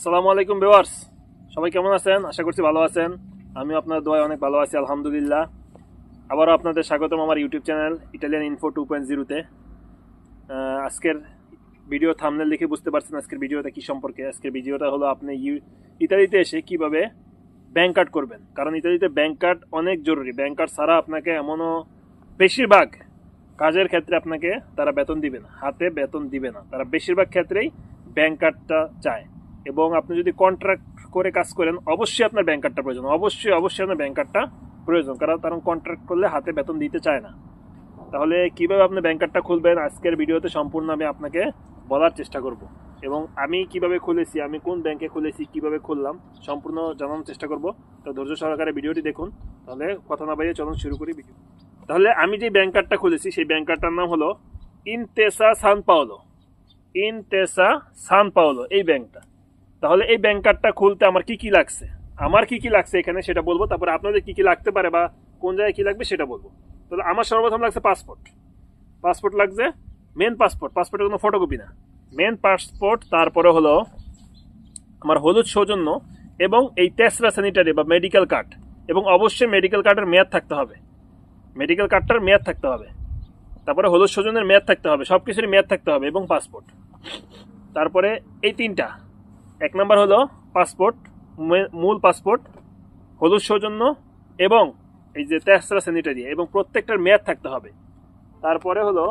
আসসালামু আলাইকুম বেওয়ার্স সবাই কেমন আছেন? আশা করছি ভালো আছেন। আমি আপনার দোয়ায় অনেক ভালো আছি, আলহামদুলিল্লাহ। আবারও আপনাদের স্বাগতম আমার YouTube channel Italian info two point জিরোতে আজকের ভিডিও থামনেল দেখে বুঝতে পারছেন আজকের ভিডিওটা কি সম্পর্কে। আজকের ভিডিওটা হলো আপনি ইউ- ইতালিতে এসে কীভাবে ব্যাংক কার্ড করবেন। কারণ ইতালিতে ব্যাংক কার্ড অনেক জরুরি। ব্যাংক কার্ড ছাড়া আপনাকে এমনও বেশিরভাগ কাজের ক্ষেত্রে আপনাকে তারা বেতন দিবে না। হাতে বেতন দিবে না। তারা বেশিরভাগ ক্ষেত্রেই ব্যাংক কার্ডটা চায়। এবং আপনি যদি কন্ট্রাক্ট করে কাজ করেন, অবশ্যই আপনার ব্যাংক কার্ডটা প্রয়োজন। অবশ্যই অবশ্যই আপনার ব্যাংক কার্ডটা প্রয়োজন, কারণ কারণ কন্ট্রাক্ট করলে হাতে বেতন দিতে চায় না। তাহলে কীভাবে আপনি ব্যাংক কার্ডটা খুলবেন, আজকের ভিডিওতে সম্পূর্ণ আমি আপনাকে বলার চেষ্টা করব। এবং আমি কীভাবে খুলেছি, আমি কোন ব্যাংকে খুলেছি, কীভাবে খুললাম, সম্পূর্ণ জানানোর চেষ্টা করব। তো ধৈর্য সহকারে ভিডিওটি দেখুন। তাহলে কথা না বাইরে চলুন শুরু করি ভিডিও তাহলে আমি যে ব্যাংক কার্ডটা খুলেছি, সেই ব্যাংক কার্ডটার নাম হলো ইনতেসা সান পাওলো ইনতেসা সান পাওলো এই ব্যাংকটা তাহলে এই ব্যাংক কার্ডটা খুলতে আমার কি কি লাগছে? আমার কি কি লাগছে এখানে সেটা বলব, তারপরে আপনাদের কি কি লাগতে পারে বা কোন জায়গায় কি লাগবে সেটা বলব। তাহলে আমার সর্বপ্রথম লাগছে পাসপোর্ট পাসপোর্ট লাগছে মেন পাসপোর্ট পাসপোর্টের কোনো ফটোকপি না। মেন পাসপোর্ট তারপরে হলো আমার হলুদ সৌজন্য এবং এই তেসরা স্যানিটারি বা মেডিকেল কার্ড এবং অবশ্যই মেডিকেল কার্ডের মেয়াদ থাকতে হবে। মেডিকেল কার্ডটার মেয়াদ থাকতে হবে। তারপরে হলুদ সৌজন্যের মেয়াদ থাকতে হবে। সব কিছুরই মেয়াদ থাকতে হবে এবং পাসপোর্ট তারপরে এই তিনটা। এক নম্বর হলো পাসপোর্ট মূল পাসপোর্ট, হলুদ সৌজন্য এবং এই যে তেসরা স্যানিটারি এবং প্রত্যেকটার মেয়াদ থাকতে হবে। তারপরে হলো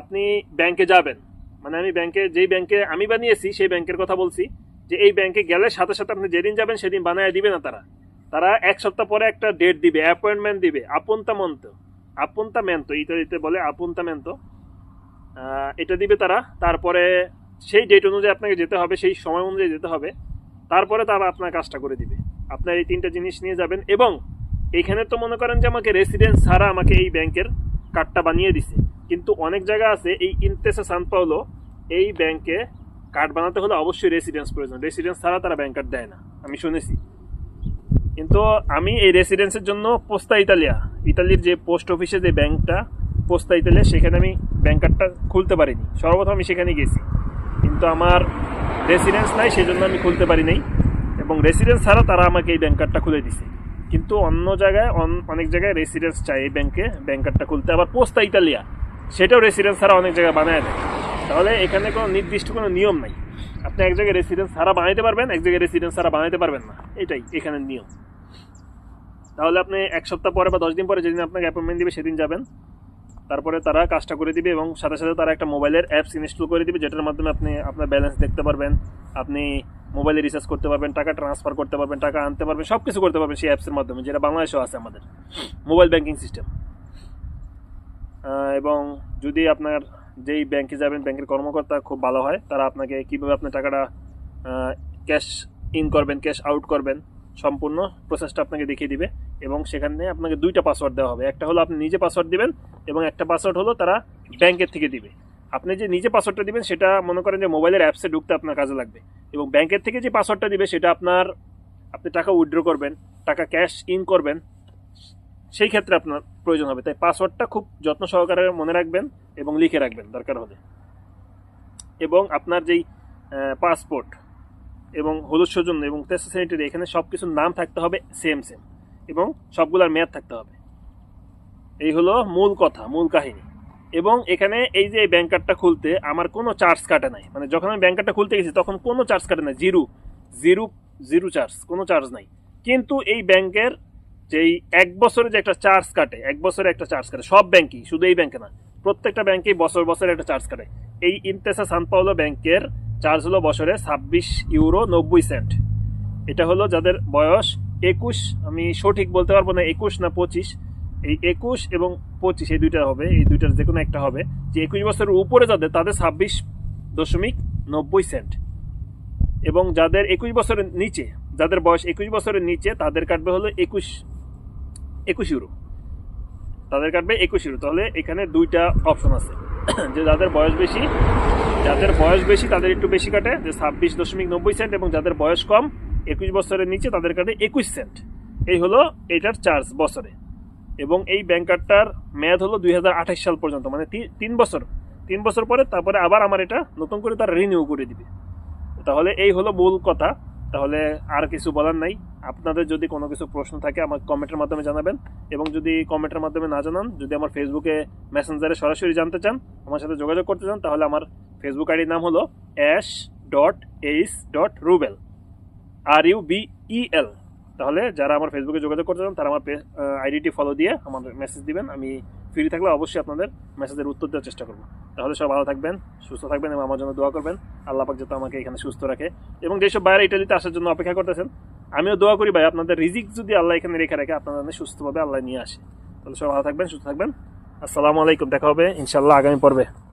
আপনি ব্যাংকে যাবেন। মানে আমি ব্যাংকে, যেই ব্যাংকে আমি বানিয়েছি, সেই ব্যাংকের কথা বলছি যে এই ব্যাংকে গেলে সাথে সাথে আপনি যেদিন যাবেন সেদিন বানায় দিবে না তারা। তারা এক সপ্তাহ পরে একটা ডেট দিবে অ্যাপয়েন্টমেন্ট দিবে আপন্তামন্ত আপন্তামেন্তো ইত্যাদিতে বলে আপন্তামেন্তো এটা দিবে তারা। তারপরে সেই ডেট অনুযায়ী আপনাকে যেতে হবে, সেই সময় অনুযায়ী যেতে হবে। তারপরে তারা আপনার কাজটা করে দিবে। আপনার এই তিনটা জিনিস নিয়ে যাবেন এবং এখানে তো মনে করেন যে আমাকে রেসিডেন্স ছাড়া আমাকে এই ব্যাংকের কার্ডটা বানিয়ে দিছে। কিন্তু অনেক জায়গা আছে, এই ইনতেসা সান পাওলো, এই ব্যাংকে কার্ড বানাতে হলে অবশ্যই রেসিডেন্স প্রয়োজন। রেসিডেন্স ছাড়া তারা ব্যাংক কার্ড দেয় না, আমি শুনেছি। কিন্তু আমি এই রেসিডেন্সের জন্য পোস্তা ইতালিয়া ইতালির যে পোস্ট অফিসে যে ব্যাংকটা পোস্তা ইতালিয়া সেখানে আমি ব্যাংক কার্ডটা খুলতে পারিনি। সর্বপ্রথম আমি সেখানে গেছি। কিন্তু আমার রেসিডেন্স নাই সেই জন্য আমি খুলতে পারি নাই। এবং রেসিডেন্স ছাড়া তারা আমাকে এই ব্যাংক কার্ডটা খুলে দিছে। কিন্তু অন্য জায়গায়, অন- অনেক জায়গায় রেসিডেন্স চাই এই ব্যাংকে ব্যাংক কার্ডটা খুলতে। আবার পোস্তা ইতালিয়া সেটাও রেসিডেন্স ছাড়া অনেক জায়গায় বানায় দেয়। তাহলে এখানে কোনো নির্দিষ্ট কোনো নিয়ম নাই। আপনি এক জায়গায় রেসিডেন্স ছাড়া বানাইতে পারবেন, এক জায়গায় রেসিডেন্স ছাড়া বানাইতে পারবেন না। এটাই এখানে নিয়ম। তাহলে আপনি এক সপ্তাহ পরে বা দশ দিন পরে যেদিন আপনাকে অ্যাপয়েন্টমেন্ট দিবে, সেদিন যাবেন। তারপরে তারা কাজটা করে দিবে এবং সাথে সাথে তারা একটা মোবাইলের অ্যাপস ইনস্টল করে দিবে, যেটার মাধ্যমে আপনি আপনার ব্যালেন্স দেখতে পারবেন, আপনি মোবাইলে রিচার্জ করতে পারবেন, টাকা ট্রান্সফার করতে পারবেন, টাকা আনতে পারবেন সব কিছু করতে পারবেন সেই অ্যাপসের মাধ্যমে, যেটা বাংলাদেশেও আছে আমাদের। মোবাইল ব্যাংকিং সিস্টেম এবং যদি আপনার যেই ব্যাংকে যাবেন ব্যাংকের কর্মকর্তা খুব ভালো হয়, তারা আপনাকে কীভাবে আপনার টাকাটা ক্যাশ ইন করবেন ক্যাশ আউট করবেন, সম্পূর্ণ প্রসেসটা আপনাকে দেখিয়ে দিবে। এবং সেখানে আপনাকে দুইটা পাসওয়ার্ড দেওয়া হবে। একটা হলো আপনি নিজে পাসওয়ার্ড দিবেন এবং একটা পাসওয়ার্ড হলো তারা ব্যাংকের থেকে দিবে। আপনি যে নিজে পাসওয়ার্ডটা দিবেন, সেটা মনে করেন যে মোবাইলের অ্যাপসে ঢুকতে আপনার কাজে লাগবে। এবং ব্যাংকের থেকে যে পাসওয়ার্ডটা দিবে, সেটা আপনার, আপনি টাকা উইথড্র করবেন, টাকা ক্যাশ ইন করবেন, সেই ক্ষেত্রে আপনার প্রয়োজন হবে। তাই পাসওয়ার্ডটা খুব যত্ন সহকারে মনে রাখবেন এবং লিখে রাখবেন, দরকার হলে। এবং আপনার যেই পাসপোর্ট এবং হলুদ সৌজন্য এবং টেস্ট স্যানিটারি এখানে সব কিছুর নাম থাকতে হবে সেম সেম এবং সবগুলোর মেয়াদ থাকতে হবে। এই হলো মূল কথা, মূল কাহিনী। এবং এখানে এই যে ব্যাংক কার্ডটা খুলতে আমার কোনো চার্জ কাটে নাই। মানে যখন আমি ব্যাংক কার্ডটা খুলতে গেছি, তখন কোনো চার্জ কাটে নাই। জিরো জিরো জিরো চার্জ কোনো চার্জ নাই। কিন্তু এই ব্যাংকের যেই এক বছরে যে একটা চার্জ কাটে, এক বছরে একটা চার্জ কাটে, সব ব্যাংকই শুধু এই ব্যাংকে না প্রত্যেকটা ব্যাংকেই বছর বছরে একটা চার্জ কাটে। এই ইনতেসা সানপাওলো ব্যাংকের চার্জ হলো বছরে ছাব্বিশ ইউরো নব্বই সেন্ট এটা হলো যাদের বয়স একুশ, আমি সঠিক বলতে পারব না একুশ না পঁচিশ। এই একুশ এবং পঁচিশ, এই দুইটা হবে, এই দুইটার যে কোনো একটা হবে। যে একুশ বছরের উপরে যাদের, তাদের ছাব্বিশ দশমিক নব্বই সেন্ট। এবং যাদের একুশ বছরের নিচে, যাদের বয়স একুশ বছরের নিচে, তাদের কাটবে হলো একুশ একুশ ইউরো তাদের কাটবে একুশ ইউরো তাহলে এখানে দুইটা অপশন আছে। যে যাদের বয়স বেশি, যাদের বয়স বেশি, তাদের একটু বেশি কাটে। যে ছাব্বিশ দশমিক নব্বই সেন্ট এবং যাদের বয়স কম একুশ বছরের নিচে তাদের কাটে একুশ সেন্ট। এই হলো এটার চার্জ বছরে। এবং এই ব্যাংক কার্ডটার মেয়াদ হলো দু হাজার আঠাশ সাল পর্যন্ত মানে তিন বছর। তিন বছর পরে তারপরে আবার আমার এটা নতুন করে তার রিনিউ করে দিবে। তাহলে এই হলো মূল কথা। তাহলে আর কিছু বলার নাই। আপনাদের যদি কোনো কিছু প্রশ্ন থাকে আমার কমেন্টের মাধ্যমে জানাবেন। এবং যদি কমেন্টের মাধ্যমে না জানান, যদি আমার ফেসবুকে মেসেঞ্জারে সরাসরি জানতে চান, আমার সাথে যোগাযোগ করতে চান, তাহলে আমার ফেসবুক আইডির নাম হলো ash dot H dot Rubel R U B E L তাহলে যারা আমার ফেসবুকে যোগাযোগ করতে চান, তারা আমার আইডিটি ফলো দিয়ে আমার মেসেজ দিবেন। আমি ফ্রি থাকলে অবশ্যই আপনাদের মেসেজের উত্তর দেওয়ার চেষ্টা করব। তাহলে সব ভালো থাকবেন, সুস্থ থাকবেন এবং আমার জন্য দোয়া করবেন। আল্লাহ পাক যাতে আমাকে এখানে সুস্থ রাখে। এবং যেসব বাইরে ইটালিতে আসার জন্য অপেক্ষা করতেছেন, আমিও দোয়া করি ভাই, আপনাদের রিজিক যদি আল্লাহ এখানে রেখে রাখে, আপনাদের সুস্থভাবে আল্লাহ নিয়ে আসে। তাহলে সব ভালো থাকবেন, সুস্থ থাকবেন। আসসালামু আলাইকুম, দেখা হবে ইনশাল্লাহ আগামী পর্বে।